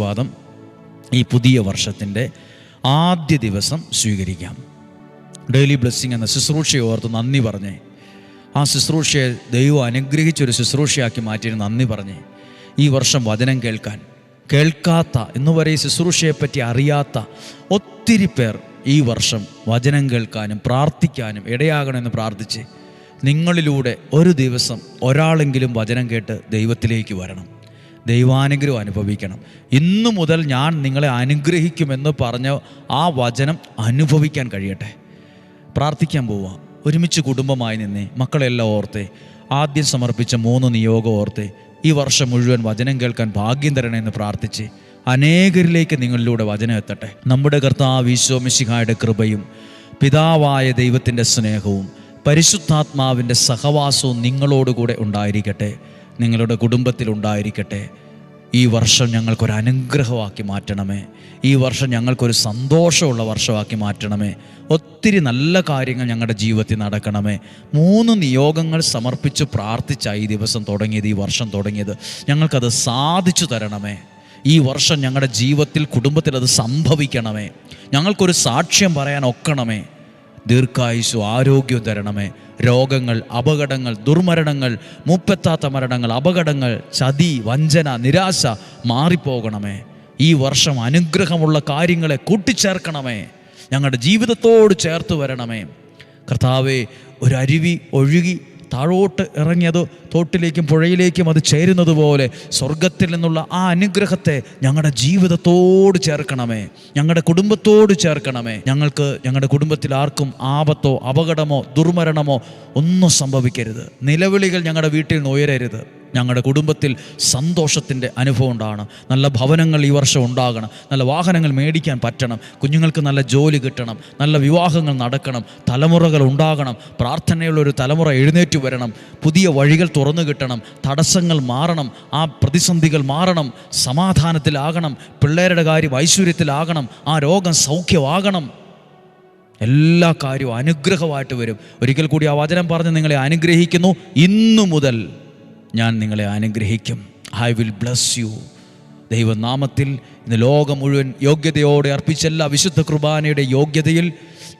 വാദം ഈ പുതിയ വർഷത്തിന്റെ ആദ്യ ദിവസം സ്വീകരിക്കാം. ഡെയിലി ബ്ലെസ്സിങ് എന്ന ശുശ്രൂഷയെ ഓർത്ത് നന്ദി പറഞ്ഞേ ആ ശുശ്രൂഷയെ ദൈവം അനുഗ്രഹിച്ചൊരു ശുശ്രൂഷയാക്കി മാറ്റി നന്ദി പറഞ്ഞേ ഈ വർഷം വചനം കേൾക്കാൻ. കേൾക്കാത്ത എന്ന് പറയും ശുശ്രൂഷയെപ്പറ്റി അറിയാത്ത ഒത്തിരി പേർ ഈ വർഷം വചനം കേൾക്കാനും പ്രാർത്ഥിക്കാനും ഇടയാകണമെന്ന് പ്രാർത്ഥിച്ച് നിങ്ങളിലൂടെ ഒരു ദിവസം ഒരാളെങ്കിലും വചനം കേട്ട് ദൈവത്തിലേക്ക് വരണം. ദൈവാനുഗ്രഹം അനുഭവിക്കണം. ഇന്നു മുതൽ ഞാൻ നിങ്ങളെ അനുഗ്രഹിക്കുമെന്ന് പറഞ്ഞ ആ വചനം അനുഭവിക്കാൻ കഴിയട്ടെ. പ്രാർത്ഥിക്കാൻ പോവാം. ഒരുമിച്ച് കുടുംബമായി നിന്നേ. മക്കളെല്ലാം ഓർത്തെ. ആദ്യം സമർപ്പിച്ച മൂന്ന് നിയോഗം ഓർത്തെ. ഈ വർഷം മുഴുവൻ വചനം കേൾക്കാൻ ഭാഗ്യം തരണമെന്ന് പ്രാർത്ഥിച്ച് അനേകരിലേക്ക് നിങ്ങളിലൂടെ വചനം എത്തട്ടെ. നമ്മുടെ കർത്താവ് ഈശോമിശിഹായുടെ കൃപയും പിതാവായ ദൈവത്തിന്റെ സ്നേഹവും പരിശുദ്ധാത്മാവിന്റെ സഹവാസവും നിങ്ങളോടുകൂടെ ഉണ്ടായിരിക്കട്ടെ. നിങ്ങളുടെ കുടുംബത്തിലുണ്ടായിരിക്കട്ടെ ഈ വർഷം ഞങ്ങൾക്കൊരു അനുഗ്രഹമാക്കി മാറ്റണമേ. ഈ വർഷം ഞങ്ങൾക്കൊരു സന്തോഷമുള്ള വർഷമാക്കി മാറ്റണമേ. ഒത്തിരി നല്ല കാര്യങ്ങൾ ഞങ്ങളുടെ ജീവിതത്തിൽ നടക്കണമേ. മൂന്ന് നിയോഗങ്ങൾ സമർപ്പിച്ച് പ്രാർത്ഥിച്ച ഈ ദിവസം തുടങ്ങിയത് ഈ വർഷം തുടങ്ങിയത്. ഞങ്ങൾക്കത് സാധിച്ചു തരണമേ. ഈ വർഷം ഞങ്ങളുടെ ജീവിതത്തിൽ കുടുംബത്തിൽ അത് സംഭവിക്കണമേ. ഞങ്ങൾക്കൊരു സാക്ഷ്യം പറയാൻ ഒക്കണമേ. ദീർഘായുസ് ആരോഗ്യം തരണമേ. രോഗങ്ങൾ അപകടങ്ങൾ ദുർമരണങ്ങൾ മുപ്പെത്താത്ത മരണങ്ങൾ അപകടങ്ങൾ ചതി വഞ്ചന നിരാശ മാറിപ്പോകണമേ. ഈ വർഷം അനുഗ്രഹമുള്ള കാര്യങ്ങളെ കൂട്ടിച്ചേർക്കണമേ. ഞങ്ങളുടെ ജീവിതത്തോട് ചേർത്ത് വരണമേ. കർത്താവെ ഒരു അരുവി ഒഴുകി താഴോട്ട് ഇറങ്ങിയത് തോട്ടിലേക്കും പുഴയിലേക്കും അത് ചേരുന്നത് പോലെ സ്വർഗത്തിൽ നിന്നുള്ള ആ അനുഗ്രഹത്തെ ഞങ്ങളുടെ ജീവിതത്തോട് ചേർക്കണമേ. ഞങ്ങളുടെ കുടുംബത്തോട് ചേർക്കണമേ. ഞങ്ങൾക്ക് ഞങ്ങളുടെ കുടുംബത്തിൽ ആർക്കും ആപത്തോ അപകടമോ ദുർമരണമോ ഒന്നും സംഭവിക്കരുത്. നിലവിളികൾ ഞങ്ങളുടെ വീട്ടിൽ നിന്ന് ഉയരരുത്. ഞങ്ങളുടെ കുടുംബത്തിൽ സന്തോഷത്തിന്റെ അനുഭവം ഉണ്ടാകണം. നല്ല ഭവനങ്ങൾ ഈ വർഷം ഉണ്ടാകണം. നല്ല വാഹനങ്ങൾ മേടിക്കാൻ പറ്റണം. കുഞ്ഞുങ്ങൾക്ക് നല്ല ജോലി കിട്ടണം. നല്ല വിവാഹങ്ങൾ നടക്കണം. തലമുറകൾ ഉണ്ടാകണം. പ്രാർത്ഥനയുള്ള ഒരു തലമുറ എഴുന്നേറ്റ് വരണം. പുതിയ വഴികൾ തുറന്നു കിട്ടണം. തടസ്സങ്ങൾ മാറണം. ആ പ്രതിസന്ധികൾ മാറണം. സമാധാനത്തിലാകണം. പിള്ളേരുടെ കാര്യം ഐശ്വര്യത്തിലാകണം. ആ രോഗം സൗഖ്യമാകണം. എല്ലാ കാര്യവും അനുഗ്രഹമായിട്ട് വരും. ഒരിക്കൽ കൂടി ആ വചനം പറഞ്ഞ് നിങ്ങളെ അനുഗ്രഹിക്കുന്നു. ഇന്നു മുതൽ. ഞാൻ നിങ്ങളെ അനുഗ്രഹിക്കും. ഐ വിൽ ബ്ലസ് യു ദൈവനാമത്തിൽ ഇന്ന് ലോകം മുഴുവൻ യോഗ്യതയോടെ അർപ്പിച്ച എല്ലാ വിശുദ്ധ കുർബാനയുടെ യോഗ്യതയിൽ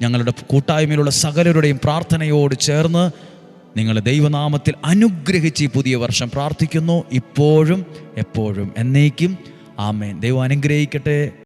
ഞങ്ങളുടെ കൂട്ടായ്മയിലുള്ള സകലരുടെയും പ്രാർത്ഥനയോട് ചേർന്ന് നിങ്ങളെ ദൈവനാമത്തിൽ അനുഗ്രഹിച്ച് ഈ പുതിയ വർഷം പ്രാർത്ഥിക്കുന്നു. ഇപ്പോഴും എപ്പോഴും എന്നേക്കും. ആമേൻ. ദൈവം അനുഗ്രഹിക്കട്ടെ.